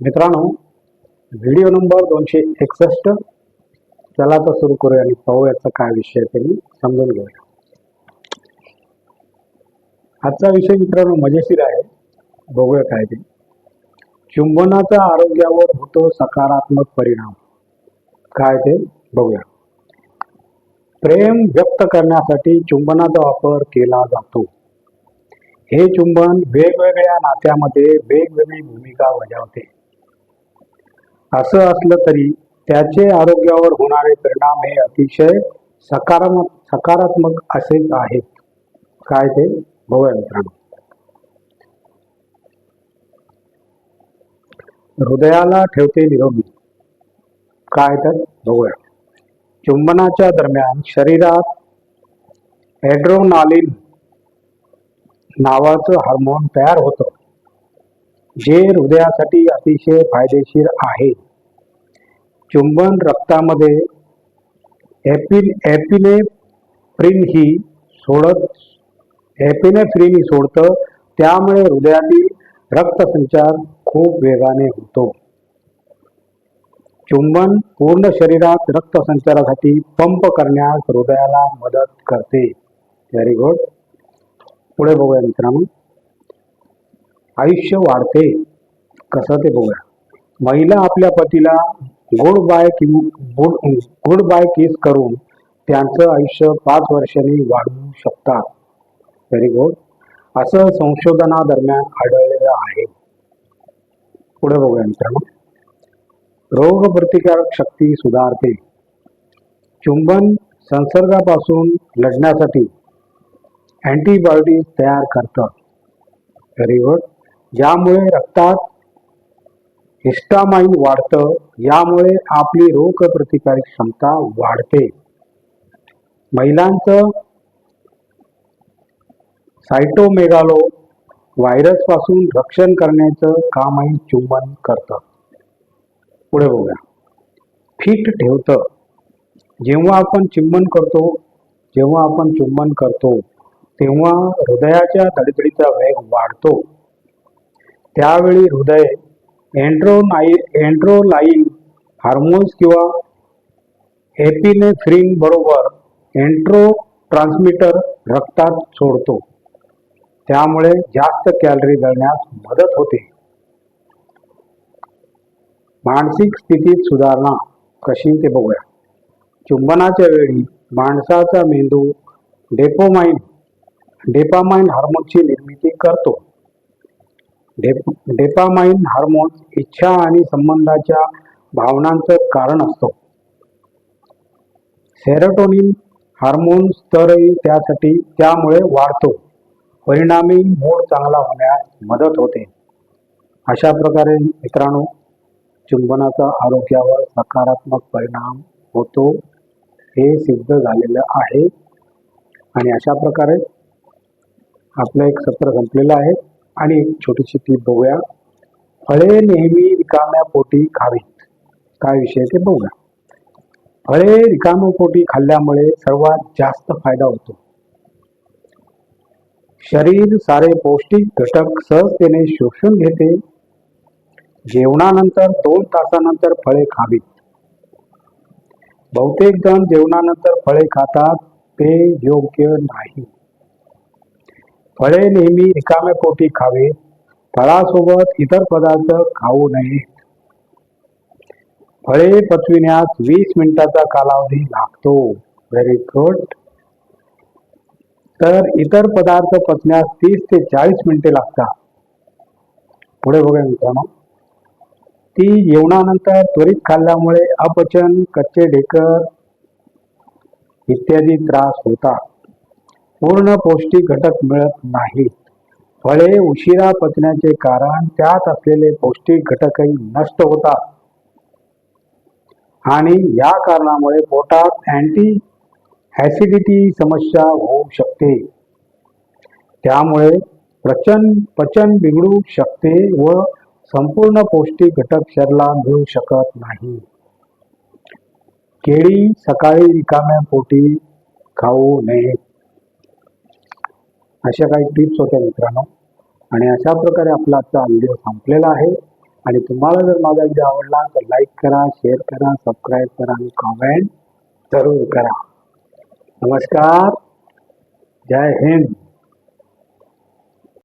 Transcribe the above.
मित्रांनो video number दोनशे एकसष्ट. चला तर सुरू करूया आणि पाहू याचा काय विषय ते मी समजून घेऊया. आजचा विषय मित्रांनो मजेशीर आहे. बघूया काय ते. चुंबनाचा आरोग्यावर होतो सकारात्मक परिणाम. काय ते? बघूया. प्रेम व्यक्त करण्यासाठी चुंबनाचा वापर केला जातो. हे चुंबन वेगवेगळ्या नात्यामध्ये वेगवेगळी भूमिका बजावते. असं असलं तरी त्याचे आरोग्यावर होणारे परिणाम हे अतिशय सकारात्मक सकारात्मक असेच आहेत. काय ते? बघूया मित्रांनो. हृदयाला ठेवते निरोगी. काय तर? बघूया. चुंबनाच्या दरम्यान शरीरात एड्रोनालिन नावाचं हार्मोन तयार होतं. जे हृदयासाठी अतिशय फायदेशीर आहे. चुंबन रक्तामध्ये एपिन एपिनेफ्रिन ही सोडत एपिनेफ्रिन ही सोडतं त्यामुळे हृदयातील रक्तसंचार खूप वेगाने होतो. चुंबन पूर्ण शरीरात रक्तसंचारासाठी पंप करण्यास हृदयाला मदत करते. व्हेरी गुड पुढे बघूया मित्रांनो. आयुष्य वाढते. कसं ते बघूया. महिला आपल्या पतीला गुड बाय कि गुड गुड बाय किस करून त्यांचं आयुष्य पाच वर्षांनी वाढवू शकतात. व्हेरी गुड असं संशोधनादरम्यान आढळलेलं आहे. पुढे बघूया मित्रांनो. रोगप्रतिकारक शक्ती सुधारते. चुंबन संसर्गापासून लढण्यासाठी अँटीबायोटिक तयार करतं व्हेरी गुड ज्यामुळे रक्तात हिस्टामाइन वाढतं यामुळे आपली रोगप्रतिकारक क्षमता वाढते. महिलांचं सायटोमेगालो व्हायरसपासून रक्षण करण्याचं कामही चुंबन करतं. पुढे बघूया. फिट ठेवतं. जेव्हा आपण चुंबन करतो जेव्हा आपण चुंबन करतो तेव्हा हृदयाच्या धडधडीचा वेग वाढतो. त्यावेळी हृदय एन्ड्रोनाई एन्ड्रोलाईन हार्मोन्स किंवा एपिनेफ्रिन बरोबर एन्ट्रो ट्रान्समीटर रक्तात सोडतो. त्यामुळे जास्त कॅलरी जळण्यास मदत होते. मानसिक स्थितीत सुधारणा कशी ते बघूया. चुंबनाच्या वेळी माणसाचा मेंदू डेपोमाइन डेपामाइन हार्मोनची निर्मिती करतो. डेप डेपामाइन हार्मोन इच्छा आणि संबंधाच्या भावनांचं कारण असतो. सेरोटोनिन हार्मोन स्तरही त्यासाठी त्यामुळे वाढतो. परिणामी मूड चांगला होण्यास मदत होते. अशा प्रकारे मित्रांनो चुंबनाचा आरोग्यावर सकारात्मक परिणाम होतो हे सिद्ध झालेलं आहे. आणि अशा प्रकारे आपलं एक सत्र संपलेलं आहे. आणि छोटीशी ती बघूया. फळे नेहमी रिकाम्या पोटी खावीत. काय विषय ते बघूया. फळे रिकाम्या पोटी खाल्ल्यामुळे सर्वात जास्त फायदा होतो. शरीर सारे पौष्टिक घटक सहजतेने शोषून घेते. जेवणानंतर दोन तासानंतर फळे खावीत. बहुतेक जण जेवणानंतर फळे खातात. ते योग्य नाही. फळे नेहमी रिकाम्या पोटी खावे फळासोबत इतर पदार्थ खाऊ नये. फळे पचविण्यास वीस मिनिटाचा कालावधी लागतो. व्हेरी गुड तर इतर पदार्थ पचण्यास तीस ते चाळीस मिनिटे लागतात. पुढे बघूया मित्रांनो. ती जेवणानंतर त्वरित खाल्ल्यामुळे अपचन कच्चे ढेकर इत्यादी त्रास होतात. पूर्ण पौष्टिक घटक मिळत नाहीत. फळे उशिरा पचण्याचे कारण त्यात असलेले पौष्टिक घटकही नष्ट होतात. आणि या कारणामुळे पोटात अँटी ॲसिडिटी समस्या होऊ शकते. त्यामुळे प्रचन पचन बिघडू शकते व संपूर्ण पौष्टिक घटक शरीराला मिळू शकत नाही. केळी सकाळी रिकाम्या पोटी खाऊ नये. अशा काही टिप्स होत्या मित्रांनो. आणि अशा प्रकारे आपला आजचा व्हिडिओ संपलेला आहे. आणि तुम्हाला जर माझा व्हिडिओ आवडला तर लाईक करा शेअर करा सबस्क्राईब करा आणि कॉमेंट जरूर करा. नमस्कार. जय हिंद.